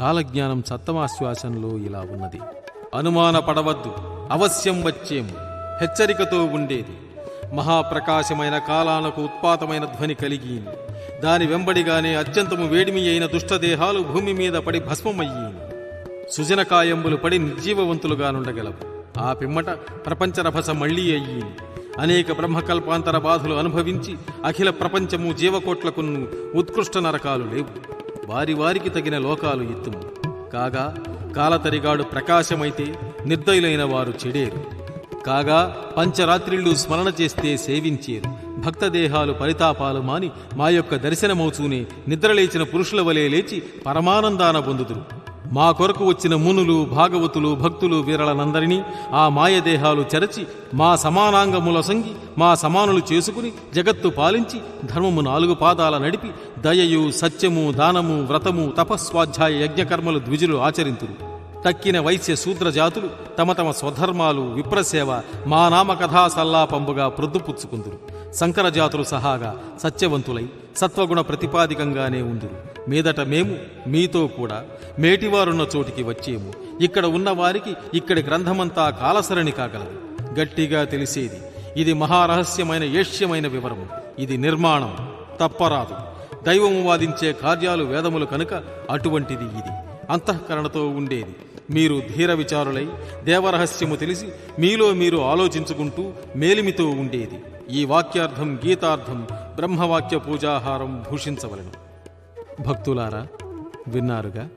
కాలజ్ఞానం సత్తమాశ్వాసంలో ఇలా ఉన్నది. అనుమాన పడవద్దు అవశ్యం వచ్చేము హెచ్చరికతో ఉండేది. మహాప్రకాశమైన కాలాలకు ఉత్పాతమైన ధ్వని కలిగి దాని వెంబడిగానే అత్యంతము వేడిమి అయిన దుష్టదేహాలు భూమి మీద పడి భస్మమయ్యి సుజనకాయంబులు పడి నిర్జీవవంతులుగానుండగలవు ఆ పిమ్మట ప్రపంచరభస మళ్ళీ అయ్యి అనేక బ్రహ్మకల్పాంతర బాధలు అనుభవించి అఖిల ప్రపంచము జీవకోట్లకును ఉత్కృష్ట నరకాలు లేవు. వారి వారికి తగిన లోకాలు ఎత్తుము కాగా కాలతరిగాడు ప్రకాశమైతే నిర్దయులైన వారు చెడేరు. కాగా పంచరాత్రిళ్ళు స్మరణ చేస్తే సేవించేరు. భక్తదేహాలు పరితాపాలు మాని మా యొక్క దర్శనమవుతూనే నిద్రలేచిన పురుషుల వలె లేచి పరమానందాన పొందుదురు. మా కొరకు వచ్చిన మునులు భాగవతులు భక్తులు వీరలనందరినీ ఆ మాయదేహాలు చెరచి మా సమానాంగముల సంగి మా సమానులు చేసుకుని జగత్తు పాలించి ధర్మము నాలుగు పాదాల నడిపి దయయు సత్యము దానము వ్రతము తపస్వాధ్యాయ యజ్ఞకర్మలు ద్విజులు ఆచరింతురు. తక్కిన వైశ్య శూద్ర జాతులు తమ తమ స్వధర్మాలు విప్రసేవ మా నామ కథా సల్లాపంబుగా ప్రొద్దుపుచ్చుకుందురు. సంకర జాతులు సహాగా సత్యవంతులై సత్వగుణ ప్రతిపాదికంగానే ఉందురు. మీదట మేము మీతో కూడా మేటివారున్న చోటికి వచ్చేము. ఇక్కడ ఉన్నవారికి ఇక్కడి గ్రంథమంతా కాలసరణి కాగలదు. గట్టిగా తెలిసేది ఇది మహారహస్యమైన ఏష్యమైన వివరము. ఇది నిర్మాణం తప్పరాదు. దైవము వాదించే కార్యాలు వేదములు కనుక అటువంటిది ఇది. అంతఃకరణతో ఉండేది. మీరు ధీర విచారులై దేవరహస్యము తెలిసి మీలో మీరు ఆలోచించుకుంటూ మేలిమితో ఉండేది. ఈ వాక్యార్థం గీతార్థం బ్రహ్మవాక్య పూజాహారం భూషించవలను. భక్తులారా విన్నారుగా?